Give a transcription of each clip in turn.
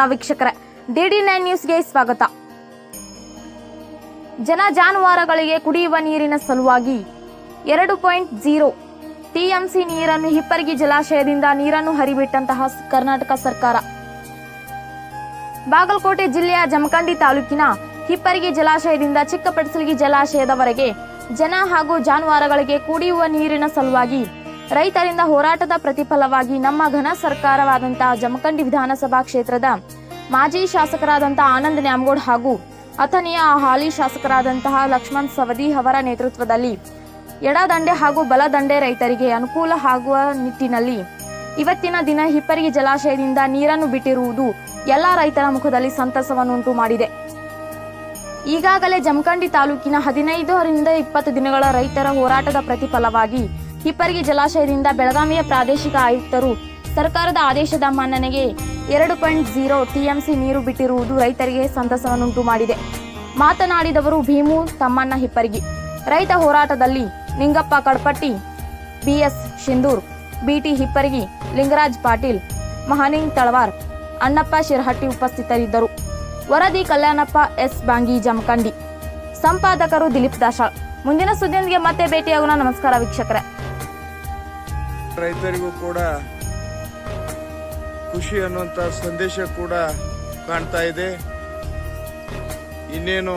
ನಮಸ್ಕಾರ ವೀಕ್ಷಕರೇ. DD nine ನ್ಯೂಸ್ಗೆ ಸ್ವಾಗತ. ಜನ ಜಾನುವಾರುಗಳಿಗೆ ಕುಡಿಯುವ ನೀರಿನ ಸಲುವಾಗಿ ಎರಡು ಪಾಯಿಂಟ್ ಜೀರೋ ಟಿಎಂಸಿ ನೀರನ್ನು ಹಿಪ್ಪರಗಿ ಜಲಾಶಯದಿಂದ ನೀರನ್ನು ಹರಿಬಿಟ್ಟಂತಹ ಕರ್ನಾಟಕ ಸರ್ಕಾರ. ಬಾಗಲಕೋಟೆ ಜಿಲ್ಲೆಯ ಜಮಖಂಡಿ ತಾಲೂಕಿನ ಹಿಪ್ಪರಗಿ ಜಲಾಶಯದಿಂದ ಚಿಕ್ಕಪಡಸಲಗಿ ಜಲಾಶಯದವರೆಗೆ ಜನ ಹಾಗೂ ಜಾನುವಾರುಗಳಿಗೆ ಕುಡಿಯುವ ನೀರಿನ ಸಲುವಾಗಿ ರೈತರಿಂದ ಹೋರಾಟದ ಪ್ರತಿಫಲವಾಗಿ ನಮ್ಮ ಘನ ಸರ್ಕಾರವಾದಂತಹ ಜಮಖಂಡಿ ವಿಧಾನಸಭಾ ಕ್ಷೇತ್ರದ ಮಾಜಿ ಶಾಸಕರಾದಂತಹ ಆನಂದ್ ನ್ಯಾಮಗೌಡ್ ಹಾಗೂ ಅಥನಿಯ ಹಾಲಿ ಶಾಸಕರಾದಂತಹ ಲಕ್ಷ್ಮಣ್ ಸವದಿ ಅವರ ನೇತೃತ್ವದಲ್ಲಿ ಎಡದಂಡೆ ಹಾಗೂ ಬಲದಂಡೆ ರೈತರಿಗೆ ಅನುಕೂಲ ಆಗುವ ನಿಟ್ಟಿನಲ್ಲಿ ಇವತ್ತಿನ ದಿನ ಹಿಪ್ಪರಿಗೆ ಜಲಾಶಯದಿಂದ ನೀರನ್ನು ಬಿಟ್ಟಿರುವುದು ಎಲ್ಲ ರೈತರ ಮುಖದಲ್ಲಿ ಸಂತಸವನ್ನುಂಟು ಮಾಡಿದೆ. ಈಗಾಗಲೇ ಜಮಖಂಡಿ ತಾಲೂಕಿನ ಹದಿನೈದರಿಂದ ಇಪ್ಪತ್ತು ದಿನಗಳ ರೈತರ ಹೋರಾಟದ ಪ್ರತಿಫಲವಾಗಿ ಹಿಪ್ಪರಗಿ ಜಲಾಶಯದಿಂದ ಬೆಳಗಾವಿಯ ಪ್ರಾದೇಶಿಕ ಆಯುಕ್ತರು ಸರ್ಕಾರದ ಆದೇಶದ ಮನ್ನಣೆಗೆ ಎರಡು ಪಾಯಿಂಟ್ ಝೀರೋ ಟಿಎಂಸಿ ನೀರು ಬಿಟ್ಟಿರುವುದು ರೈತರಿಗೆ ಸಂತಸವನ್ನುಂಟು ಮಾಡಿದೆ. ಮಾತನಾಡಿದವರು ಭೀಮು ತಮ್ಮಣ್ಣ ಹಿಪ್ಪರಗಿ. ರೈತ ಹೋರಾಟದಲ್ಲಿ ನಿಂಗಪ್ಪ ಕಡಪಟ್ಟಿ, ಬಿಎಸ್ ಶಿಂದೂರ್, ಬಿಟಿ ಹಿಪ್ಪರಿಗಿ, ಲಿಂಗರಾಜ್ ಪಾಟೀಲ್ ಮಹಾನಿಂಗ್ ತಳವಾರ್, ಅಣ್ಣಪ್ಪ ಶಿರಹಟ್ಟಿ ಉಪಸ್ಥಿತರಿದ್ದರು. ವರದಿ ಕಲ್ಯಾಣಪ್ಪ ಎಸ್ ಬಾಂಗಿ ಜಮಖಂಡಿ. ಸಂಪಾದಕರು ದಿಲೀಪ್ ದಾಶಾಳ್. ಮುಂದಿನ ಸುದ್ದಿಯೊಂದಿಗೆ ಮತ್ತೆ ಭೇಟಿಯಾಗೋಣ. ನಮಸ್ಕಾರ ವೀಕ್ಷಕರೇ. ರೈತರಿಗೂ ಕೂಡ ಖುಷಿ ಅನ್ನುವಂಥ ಸಂದೇಶ ಕೂಡ ಕಾಣ್ತಾ ಇದೆ. ಇನ್ನೇನು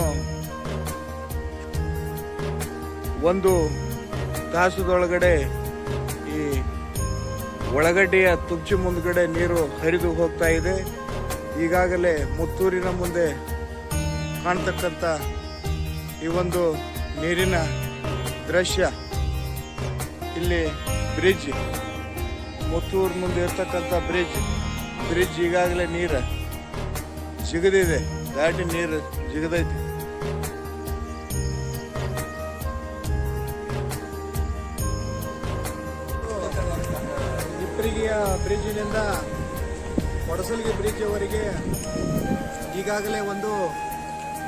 ಒಂದು ತಾಸದೊಳಗಡೆ ಈ ಒಳಗಡ್ಡೆಯ ತುಂಚಿ ಮುಂದ್ಗಡೆ ನೀರು ಹರಿದು ಹೋಗ್ತಾ ಇದೆ. ಈಗಾಗಲೇ ಮುತ್ತೂರಿನ ಮುಂದೆ ಕಾಣ್ತಕ್ಕಂಥ ಈ ಒಂದು ನೀರಿನ ದೃಶ್ಯ ಇಲ್ಲಿ ಬ್ರಿಡ್ಜ್. ಮುತ್ತೂರು ಮುಂದೆ ಇರ್ತಕ್ಕಂಥ ಬ್ರಿಡ್ಜ್. ಬ್ರಿಡ್ಜ್ ಈಗಾಗಲೇ ನೀರು ಜಿಗದಿದೆ. ದಾಟಿ ನೀರು ಜಿಗದೈತಿ. ಇಪ್ಪರಿಗೆಯ ಬ್ರಿಡ್ಜಿನಿಂದ ಕೊಡಸಲಿಗೆ ಬ್ರಿಡ್ಜ್ವರೆಗೆ ಈಗಾಗಲೇ ಒಂದು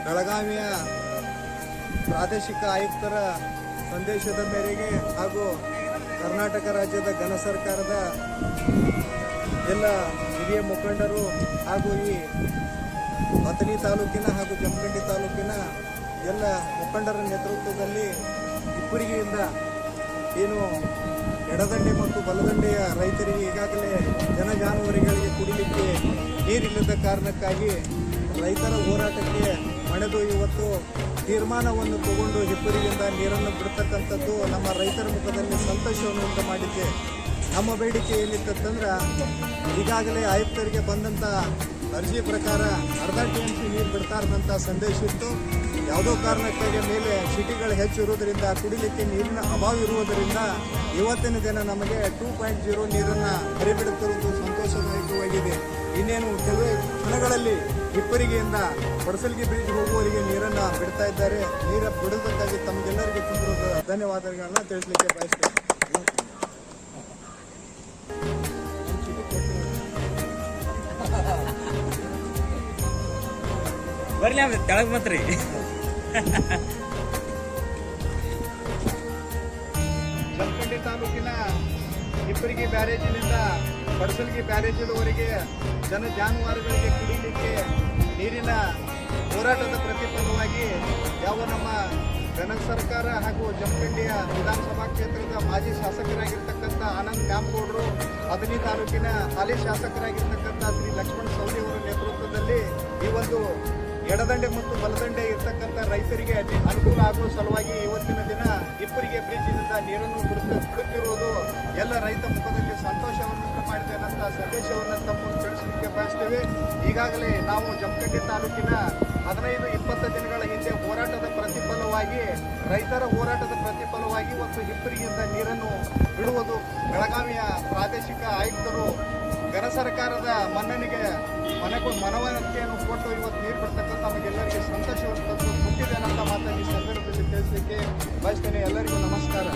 ಬೆಳಗಾವಿಯ ಪ್ರಾದೇಶಿಕ ಆಯುಕ್ತರ ಸಂದೇಶದ ಮೇರೆಗೆ ಹಾಗೂ ಕರ್ನಾಟಕ ರಾಜ್ಯದ ಘನ ಸರ್ಕಾರದ ಎಲ್ಲ ಹಿರಿಯ ಮುಖಂಡರು ಹಾಗೂ ಈ ಅಥಣಿ ತಾಲೂಕಿನ ಹಾಗೂ ಜಮಖಂಡಿ ತಾಲೂಕಿನ ಎಲ್ಲ ಮುಖಂಡರ ನೇತೃತ್ವದಲ್ಲಿ ಇಬ್ಬರಿಗೆಯಿಂದ ಏನು ಎಡದಂಡೆ ಮತ್ತು ಬಲದಂಡೆಯ ರೈತರಿಗೆ ಈಗಾಗಲೇ ಜನ ಜಾನುವಾರುಗಳಿಗೆ ಕುಡಿಲಿಕ್ಕೆ ನೀರಿಲ್ಲದ ಕಾರಣಕ್ಕಾಗಿ ರೈತರ ಹೋರಾಟಕ್ಕೆ ಮಣೆದು ಇವತ್ತು ತೀರ್ಮಾನವನ್ನು ತಗೊಂಡು ಹಿಪ್ಪರಿಯಿಂದ ನೀರನ್ನು ಬಿಡ್ತಕ್ಕಂಥದ್ದು ನಮ್ಮ ರೈತರ ಮುಖದಲ್ಲಿ ಸಂತೋಷವನ್ನು ಉಂಟು ಮಾಡಿದೆ. ನಮ್ಮ ಬೇಡಿಕೆ ಏನಿತ್ತಂದ್ರೆ ಈಗಾಗಲೇ ಆಯುಕ್ತರಿಗೆ ಬಂದಂಥ ಅರ್ಜಿ ಪ್ರಕಾರ ಅರ್ಧ ಟಿ ಎಂ ಸಿ ನೀರು ಬಿಡ್ತಾ ಇರೋದಂಥ ಸಂದೇಶ ಇತ್ತು. ಯಾವುದೋ ಕಾರಣಕ್ಕಾಗಿ ಮೇಲೆ ಸಿಟಿಗಳು ಹೆಚ್ಚು ಇರುವುದರಿಂದ, ಕುಡಿಲಿಕ್ಕೆ ನೀರಿನ ಅಭಾವ ಇರುವುದರಿಂದ ಇವತ್ತಿನ ದಿನ ನಮಗೆ ಟೂ ಪಾಯಿಂಟ್ ಜೀರೋ ನೀರನ್ನು ಹರಿಬಿಡುತ್ತಿರುವುದು ಸಂತೋಷದಾಯಕವಾಗಿದೆ. ಇನ್ನೇನು ಕೆಲವೇ ಕ್ಷಣಗಳಲ್ಲಿ ಹಿಪ್ಪರಿಗೆಯಿಂದ ಪಡಸಲ್ಗಿ ಬ್ರಿಡ್ಜ್ ಹೋಗುವವರಿಗೆ ನೀರನ್ನು ಬಿಡ್ತಾ ಇದ್ದಾರೆ. ನೀರ ಬಿಡುವುದಕ್ಕಾಗಿ ತಮಗೆಲ್ಲರಿಗೂ ತುಂಬಿರುವುದು ಧನ್ಯವಾದಗಳನ್ನ ತಿಳಿಸಲಿಕ್ಕೆ ಬಯಸ್ತೇನೆ. ಬರ್ಲಿ ತೆಳಗ್ ಬಂತ್ರಿ ತಾಲೂಕಿನ ಹಿಪ್ಪರಿಗಿ ಬ್ಯಾರೇಜಿನಿಂದ ಪಡಸಲ್ಗಿ ಬ್ಯಾರೇಜಿನವರೆಗೆ ಜನ ಜಾನುವಾರುಗಳಿಗೆ ಕುಡಿಯಲಿಕ್ಕೆ ನೀರಿನ ಹೋರಾಟದ ಪ್ರತಿಫಲವಾಗಿ ಯಾವ ನಮ್ಮ ಜನ ಸರ್ಕಾರ ಹಾಗೂ ಜಮಖಂಡಿಯ ವಿಧಾನಸಭಾ ಕ್ಷೇತ್ರದ ಮಾಜಿ ಶಾಸಕರಾಗಿರ್ತಕ್ಕಂಥ ಆನಂದ್ ನ್ಯಾಮಗೌಡರು ಅದನಿ ತಾಲೂಕಿನ ಹಾಲಿ ಶಾಸಕರಾಗಿರ್ತಕ್ಕಂಥ ಶ್ರೀ ಲಕ್ಷ್ಮಣ್ ಸವದಿ ಅವರ ನೇತೃತ್ವದಲ್ಲಿ ಈ ಒಂದು ಎಡದಂಡೆ ಮತ್ತು ಬಲದಂಡೆ ಇರ್ತಕ್ಕಂಥ ರೈತರಿಗೆ ಅತಿ ಅನುಕೂಲ ಆಗುವ ಸಲುವಾಗಿ ಇವತ್ತಿನ ದಿನ ಇಬ್ಬರಿಗೆ ಬ್ರಿಡ್ಜಿನಿಂದ ನೀರನ್ನು ಬಿಡುತ್ತ ಬಿಡುತ್ತಿರುವುದು ಎಲ್ಲ ರೈತ ಮುಖದಲ್ಲಿ ಸಂತೋಷವನ್ನು ಮಾಡಿದೆ ಅನ್ನೋ ಸಂದೇಶವನ್ನು ತಮ್ಮ ತಿಳಿಸಲಿಕ್ಕೆ ಬಯಸ್ತೇವೆ. ಈಗಾಗಲೇ ನಾವು ಜಮಖಂಡಿ ತಾಲೂಕಿನ ಹದಿನೈದು, ಇಪ್ಪತ್ತು ದಿನಗಳ ಹಿಂದೆ ಹೋರಾಟದ ಪ್ರತಿಫಲವಾಗಿ, ರೈತರ ಹೋರಾಟದ ಪ್ರತಿಫಲವಾಗಿ ಒಂದು ಹಿಪ್ಪರಿಗಿಂದ ನೀರನ್ನು ಬಿಡುವುದು ಬೆಳಗಾವಿಯ ಪ್ರಾದೇಶಿಕ ಆಯುಕ್ತರು ಘನ ಸರ್ಕಾರದ ಮನ್ನಣೆಗೆ ಮನಗೊ ಮನವರಿಕೆಯನ್ನು ಕೊಟ್ಟು ಇವತ್ತು ನೀರು ಬರ್ತಕ್ಕಂಥ ನಮಗೆಲ್ಲರಿಗೆ ಸಂತೋಷವನ್ನು ಮುಟ್ಟಿದೆ ಅನ್ನೋ ಮಾತನ್ನು ಈ ಸಂದರ್ಭದಲ್ಲಿ ತಿಳಿಸಲಿಕ್ಕೆ ಬಯಸ್ತೇನೆ. ಎಲ್ಲರಿಗೂ ನಮಸ್ಕಾರ.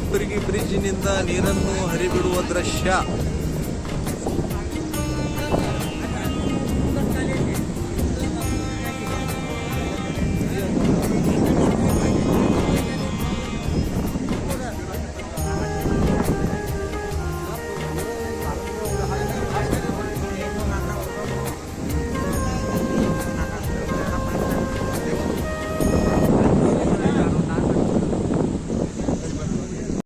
ಇಬ್ಬರಿಗೆ ಬ್ರಿಡ್ಜಿನಿಂದ ನೀರನ್ನು ಹರಿಬಿಡುವ ದೃಶ್ಯ.